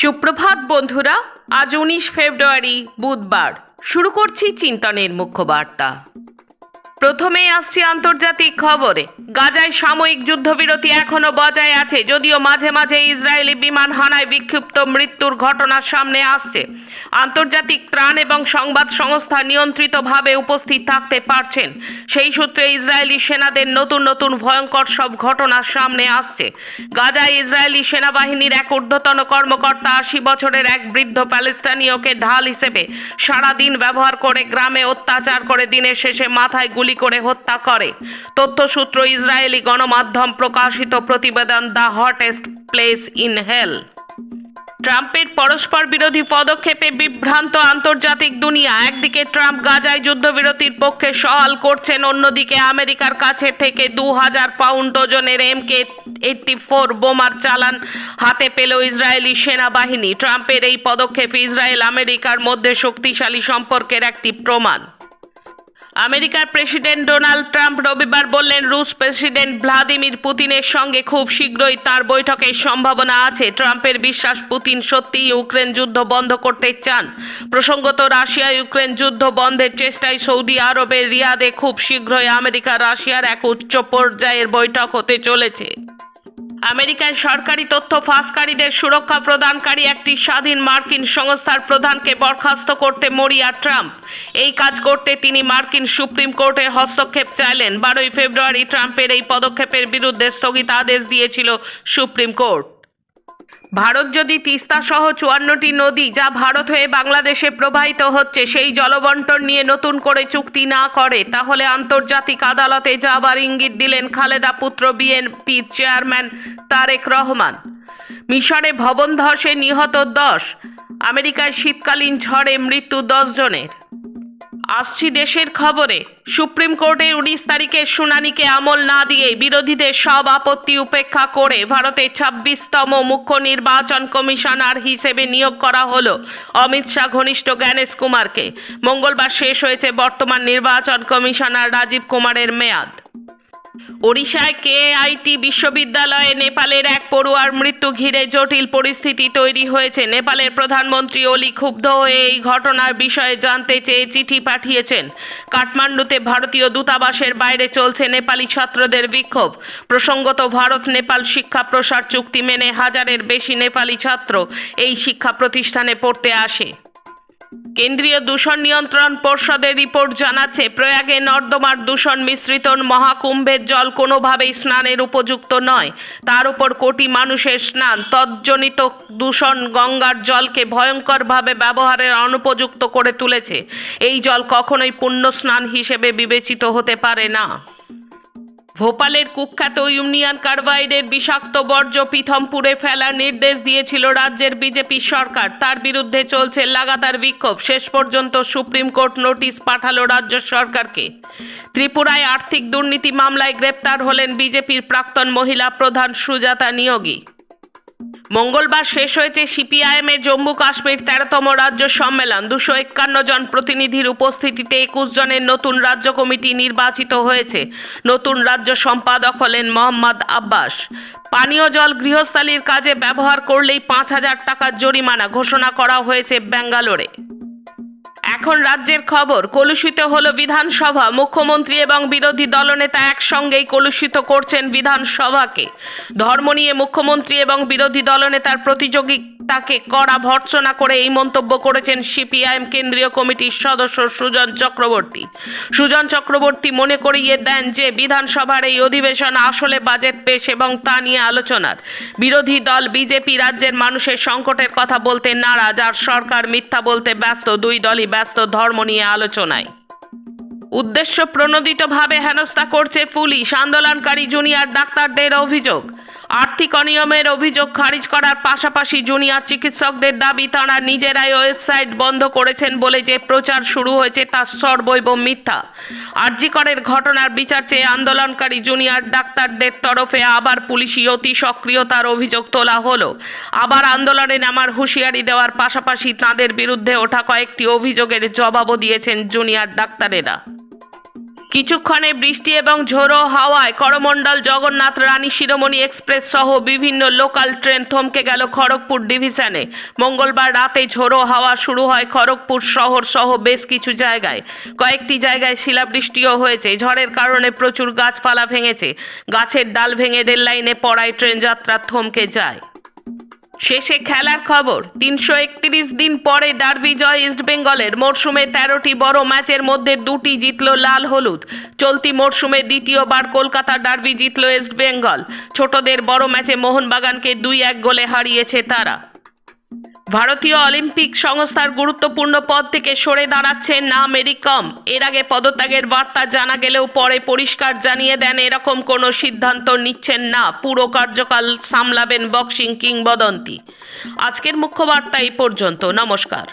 সুপ্রভাত বন্ধুরা আজ উনিশ ফেব্রুয়ারি বুধবার। শুরু করছি চিন্তনের মুখ্য বার্তা। প্রথমেই আসছি আন্তর্জাতিক খবরে। গাজায় সাময়িক যুদ্ধবিরতি এখনও বজায় আছে, যদিও মাঝে মাঝে ইসরায়েলি বিমান হানায় বিক্ষিপ্ত মৃত্যুর ঘটনা সামনে আসছে। আন্তর্জাতিক ত্রাণ এবং সংবাদ সংস্থা নিয়ন্ত্রিতভাবে উপস্থিত থাকতে পারছেন। সেই সূত্রে ইসরায়েলি সেনাদের নতুন নতুন ভয়ঙ্কর সব ঘটনা সামনে আসছে। গাজায় ইসরায়েলি সেনাবাহিনীর এক ঊর্ধ্বতন কর্মকর্তা আশি বছরের এক বৃদ্ধ প্যালেস্তানীয়কে ঢাল হিসেবে সারাদিন ব্যবহার করে গ্রামে অত্যাচার করে দিনের শেষে মাথায় গুলি করে হত্যা করে। তথ্যসূত্র ইসরায়েলি গণমাধ্যম প্রকাশিত প্রতিবেদন the hottest place in hell. ট্রাম্পের পরস্পর বিরোধী পদক্ষেপে বিভ্রান্ত আন্তর্জাতিক দুনিয়া। একদিকে ট্রাম্প গাজায় যুদ্ধবিরতির পক্ষে সওয়াল করছেন, অন্যদিকে আমেরিকার কাছে থেকে দু হাজার পাউন্ড ওজনের এম কে এইটটি ফোর বোমার চালান হাতে পেল ইসরায়েলি সেনাবাহিনী। ট্রাম্পের এই পদক্ষেপ ইসরায়েল আমেরিকার মধ্যে শক্তিশালী সম্পর্কের একটি প্রমাণ। আমেরিকার প্রেসিডেন্ট ডোনাল্ড ট্রাম্প রবিবার বললেন, রুশ প্রেসিডেন্ট ভ্লাদিমির পুতিনের সঙ্গে খুব শীঘ্রই তার বৈঠকের সম্ভাবনা আছে। ট্রাম্পের বিশ্বাস পুতিন সত্যিই ইউক্রেন যুদ্ধ বন্ধ করতে চান। প্রসঙ্গত, রাশিয়া ইউক্রেন যুদ্ধ বন্ধের চেষ্টায় সৌদি আরবের রিয়াদে খুব শীঘ্রই আমেরিকা রাশিয়ার এক উচ্চ পর্যায়ের বৈঠক হতে চলেছে। আমেরিকার সরকারি তথ্য ফাঁসকারীদের সুরক্ষা প্রদানকারী একটি স্বাধীন মার্কিন সংস্থার প্রধানকে বরখাস্ত করতে মরিয়া ট্রাম্প। এই কাজ করতে তিনি মার্কিন সুপ্রিম কোর্টে হস্তক্ষেপ চাইলেন। বারোই ফেব্রুয়ারি ট্রাম্পের এই পদক্ষেপের বিরুদ্ধে স্থগিতাদেশ দিয়েছিল সুপ্রিম কোর্ট। ভারত যদি তিস্তা সহ চুয়ান্নটি নদী যা ভারত হয়ে বাংলাদেশে প্রবাহিত হচ্ছে, সেই জলবন্টন নিয়ে নতুন করে চুক্তি না করে, তাহলে আন্তর্জাতিক আদালতে যাবার ইঙ্গিত দিলেন খালেদা পুত্র বিএনপির চেয়ারম্যান তারেক রহমান। মিশরে ভবন ধসে নিহত দশ, আমেরিকায় শীতকালীন ঝড়ে মৃত্যু দশ জনের। আসছি দেশের খবরে। সুপ্রিম কোর্টে উনিশ তারিখের শুনানিকে আমল না দিয়ে বিরোধীদের সব আপত্তি উপেক্ষা করে ভারতের ছাব্বিশতম মুখ্য নির্বাচন কমিশনার হিসেবে নিয়োগ করা হল। অমিত শাহ, ঘনিষ্ঠ জ্ঞানেশ কুমারকে। মঙ্গলবার শেষ হয়েছে বর্তমান নির্বাচন কমিশনার রাজীব কুমারের মেয়াদ। ওড়িশায় কেআইটি বিশ্ববিদ্যালয়ে নেপালের এক পড়ুয়ার মৃত্যু ঘিরে জটিল পরিস্থিতি তৈরি হয়েছে। নেপালের প্রধানমন্ত্রী অলি ক্ষুব্ধ হয়ে এই ঘটনার বিষয়ে জানতে চেয়ে চিঠি পাঠিয়েছেন। কাঠমান্ডুতে ভারতীয় দূতাবাসের বাইরে চলছে নেপালি ছাত্রদের বিক্ষোভ। প্রসঙ্গত, ভারত নেপাল শিক্ষা প্রসার চুক্তি মেনে হাজারের বেশি নেপালি ছাত্র এই শিক্ষা প্রতিষ্ঠানে পড়তে আসে। কেন্দ্রীয় দূষণ নিয়ন্ত্রণ পর্ষদের রিপোর্ট জানাচ্ছে, প্রয়াগে নর্দমার দূষণ মিশ্রিত মহাকুম্ভের জল কোনোভাবেই স্নানের উপযুক্ত নয়। তার উপর কোটি মানুষের স্নান তজ্জনিত দূষণ গঙ্গার জলকে ভয়ঙ্করভাবে ব্যবহারের অনুপযুক্ত করে তুলেছে। এই জল কখনোই পুণ্য স্নান হিসেবে বিবেচিত হতে পারে না। ভোপালের কুখ্যাত ইউনিয়ন কার্বাইডের বিষাক্ত বর্জ্য পিথমপুরে ফেলার নির্দেশ দিয়েছিল রাজ্যের বিজেপি সরকার। তার বিরুদ্ধে চলছে লাগাতার বিক্ষোভ। শেষ পর্যন্ত সুপ্রিম কোর্ট নোটিশ পাঠালো রাজ্য সরকারকে। ত্রিপুরায় আর্থিক দুর্নীতি মামলায় গ্রেপ্তার হলেন বিজেপির প্রাক্তন মহিলা প্রধান সুজাতা নিয়োগী। মঙ্গলবার শেষ হয়েছে সিপিআইএমের জম্মু কাশ্মীর তেরোতম রাজ্য সম্মেলন। দুশো একান্ন জন প্রতিনিধির উপস্থিতিতে একুশ জনের নতুন রাজ্য কমিটি নির্বাচিত হয়েছে। নতুন রাজ্য সম্পাদক হলেন মোহাম্মদ আব্বাস। পানীয় জল গৃহস্থালির কাজে ব্যবহার করলেই পাঁচ হাজার টাকার জরিমানা ঘোষণা করা হয়েছে ব্যাঙ্গালোরে। এখন রাজ্যের খবর, কলুষিত হলো বিধানসভা। মুখ্যমন্ত্রী এবং বিরোধী দলনেতা একসঙ্গেই কলুষিত করছেন বিধানসভাকে। ধর্ম নিয়ে মুখ্যমন্ত্রী এবং বিরোধী দলনেতার প্রতিযোগিতাকে কড়া ভর্ৎসনা করে এই মন্তব্য করেছেন সিপিআইএম কেন্দ্রীয় কমিটির সদস্য সুজন চক্রবর্তী। সুজন চক্রবর্তী মনে করিয়ে দেন যে বিধানসভার এই অধিবেশন আসলে বাজেট পেশ এবং তা নিয়ে আলোচনার। বিরোধী দল বিজেপি রাজ্যের মানুষের সংকটের কথা বলতে নারাজ আর সরকার মিথ্যা বলতে ব্যস্ত। দুই দলই ব্যস্ত ধর্ম নিয়ে আলোচনায়। উদ্দেশ্য প্রণোদিতভাবে হেনস্থা করছে পুলিশ। আন্দোলনকারী জুনিয়র ডাক্তারদের অভিযোগ। আর্থিক অনিয়মের অভিযোগ খারিজ করার পাশাপাশি জুনিয়র চিকিৎসকদের দাবি, তাঁরা নিজেরাই ওয়েবসাইট বন্ধ করেছেন বলে যে প্রচার শুরু হয়েছে তা সর্বৈব মিথ্যা। আরজিকরের ঘটনার বিচার চেয়ে আন্দোলনকারী জুনিয়র ডাক্তারদের তরফে আবার পুলিশি অতি সক্রিয়তার অভিযোগ তোলা হলো। আবার আন্দোলনে নামার হুঁশিয়ারি দেওয়ার পাশাপাশি তাঁদের বিরুদ্ধে ওঠা কয়েকটি অভিযোগের জবাবও দিয়েছেন জুনিয়র ডাক্তারেরা। কিছুক্ষণে বৃষ্টি এবং ঝোড়ো হাওয়ায় করমণ্ডল জগন্নাথ রানী শিরোমণি এক্সপ্রেস সহ বিভিন্ন লোকাল ট্রেন থমকে গেল খড়গপুর ডিভিশনে। মঙ্গলবার রাতে ঝোড়ো হাওয়া শুরু হয় খড়গপুর শহর সহ বেশ কিছু জায়গায়। কয়েকটি জায়গায় শিলাবৃষ্টিও হয়েছে। ঝড়ের কারণে প্রচুর গাছপালা ভেঙেছে। গাছের ডাল ভেঙে রেললাইনে পড়ায় ট্রেন যাত্রা থমকে যায়। শেষে খেলার খবর, তিনশো একত্রিশ দিন পরে ডার্বি জয় ইস্টবেঙ্গলের মরশুমে তেরোটি বড় ম্যাচের মধ্যে দুটি জিতল লাল হলুদ। চলতি মরশুমে দ্বিতীয়বার কলকাতা ডার্বি জিতল ইস্টবেঙ্গল ছোটদের বড় ম্যাচে মোহনবাগানকে দুই এক গোলে হারিয়েছে তারা। ভারতীয় অলিম্পিক সংস্থার গুরুত্বপূর্ণ পদ থেকে সরে দাঁড়াচ্ছে না মেরি কম এর আগে পদত্যাগের বার্তা জানা গেলেও পরে পরিষ্কার জানিয়ে দেন, এরকম কোনো সিদ্ধান্ত নিচ্ছেন না। পুরো কার্যকাল সামলাবেন বক্সিং কিংবদন্তি। আজকের মুখ্য বার্তা এই পর্যন্ত। নমস্কার।